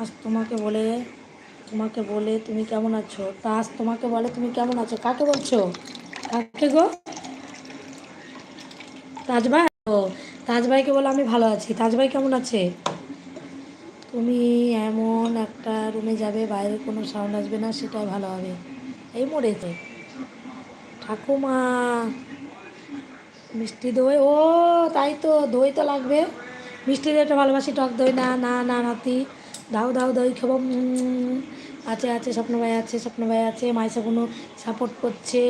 আজ তোমাকে বলে তোমাকে বলে তুমি কেমন আছো? তা আজ তোমাকে বলে তুমি কেমন আছো? কাকে বলছো? কাকে গো? তাজভাই? ও, তাজভাইকে বলে আমি ভালো আছি। তাজভাই কেমন আছে? তুমি এমন একটা রুমে যাবে, বাইরে কোনো সাউন্ড আসবে না, সেটাই ভালো হবে। এই মোড়েতে ঠাকুমা, মিষ্টি দই। ও, তাই তো, দই তো লাগবে। মিষ্টি দইটা ভালোবাসি, টক দই না না না, নাতি। দাও দাও দই খাব আছে আছে, স্বপ্ন ভাই আছে, স্বপ্ন ভাই আছে মাইসা কোনো সাপোর্ট করছে।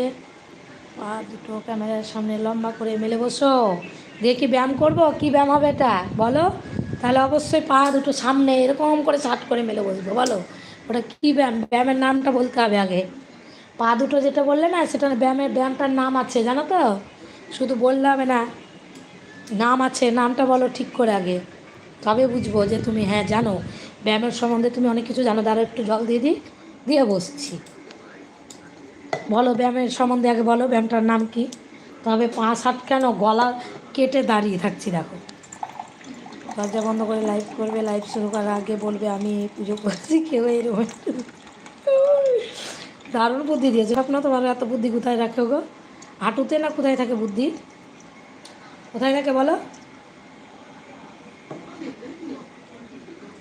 পা দুটো ক্যামেরার সামনে লম্বা করে মেলে বসো। দিয়ে কি ব্যায়াম করব? কি ব্যায়াম হবে এটা? বলো। তাহলে অবশ্যই পা দুটো সামনে এরকম করে শার্ট করে মেলে বসবো, বলো। ওটা কী ব্যায়াম? ব্যায়ামের নামটা বলতে হবে আগে। পা দুটো যেটা বললে না, সেটা ব্যায়ামের, ব্যায়ামটার নাম আছে, জানো তো? শুধু বললে হবে না। নাম আছে, নামটা বলো ঠিক করে আগে। তবে বুঝব যে তুমি হ্যাঁ জানো। ব্যায়ামের সম্বন্ধে তুমি অনেক কিছু জানো দাঁড়া একটু জল দিয়ে দিই। দিয়ে বসছি। বলো ব্যায়ামের সম্বন্ধে আগে বলো, ব্যায়ামটার নাম কি? তবে পাঁচ হাত কেন গলা কেটে দাঁড়িয়ে থাকছি দেখো। দরজা বন্ধ করে লাইভ করবে লাইভ শুরু করার আগে বলবে, আমি পুজো করছি, কেউ এরকম দারুণ বুদ্ধি দিয়েছে। আপনার তোমার এত বুদ্ধি কোথায় রাখো গো? হাঁটুতে না কোথায় থাকে বুদ্ধি? কোথায় থাকে বলো?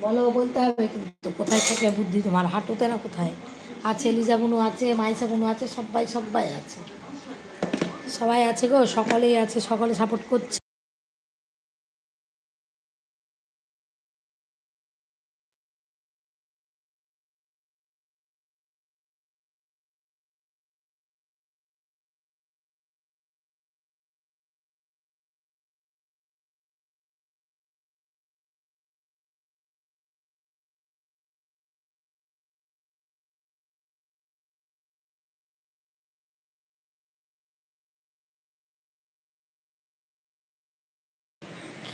বলো, বলতে হবে কিন্তু কোথায় থেকে বুদ্ধি তোমার? হাঁটুতে না কোথায়? আছে লিজা বুনু আছে মাইসা আছে, সবাই সবাই আছে। সবাই আছে গো, সকলেই আছে, সকলে সাপোর্ট করছে।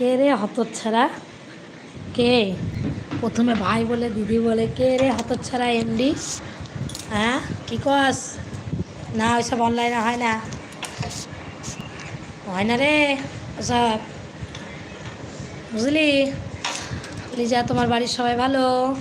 কে রে হতচ্ছাড়া? কে? প্রথমে ভাই বলে, দিদি বলে, কে রে হতচ্ছাড়া এমডি? হ্যাঁ? কি কস? না, ওইসব অনলাইনে হয় না। হয় না রে, ওসব। বুঝলি? লিজা তোমার বাড়ির সবাই ভালো।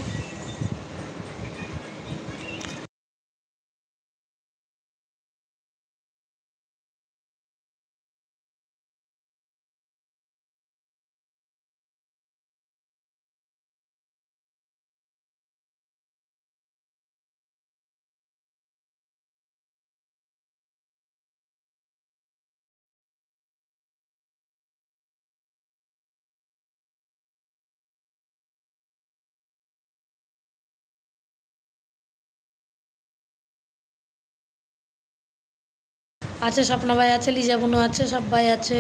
আছে, স্বপ্ন ভাই আছে, লিজা বুনু আছে সবাই আছে।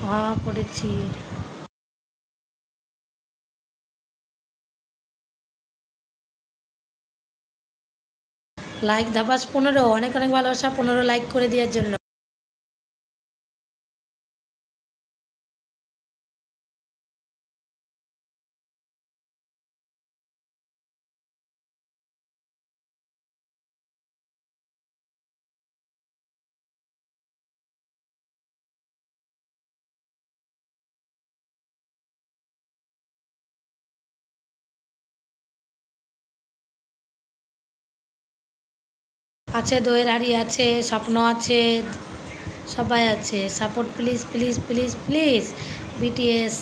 হ্যাঁ করেছি লাইক ধাপাস পনেরো, অনেক অনেক ভালোবাসা, পনেরো লাইক করে দেওয়ার জন্য। আছে, দইয়ের হাড়ি আছে, স্বপ্ন আছে, সবাই আছে। Support please please please please BTS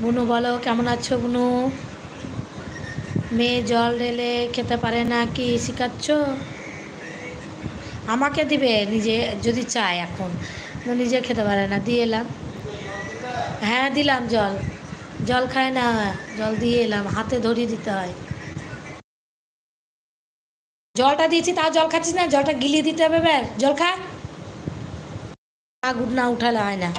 বুনু, বলো, কেমন আছো বুনু? মেয়ে জল ঢেলে খেতে পারে না কি শিখাচ্ছ? আমাকে দিবে, নিজে, যদি চায় এখন। নিজে খেতে পারে না, দিয়ে এলাম। হ্যাঁ দিলাম জল। জল খায় না, জল দিয়ে এলাম। হাতে ধরিয়ে দিতে হয়। জলটা দিয়েছি তাও জল খাচ্ছিস না, জলটা গিলিয়ে দিতে হবে, ব্যাস, জল খা। আগুন না উঠালে হয় না।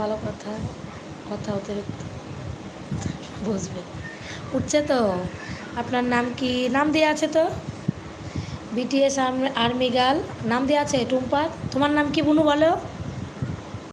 ভালো কথা কথা অতিরিক্ত বুঝবে। উঠছে তো, আপনার নাম কি, নাম দেওয়া আছে তো? বিটিএস আর্মি গার্ল নাম দেওয়া আছে, টুম্পা? তোমার নাম কি বুনু বলো?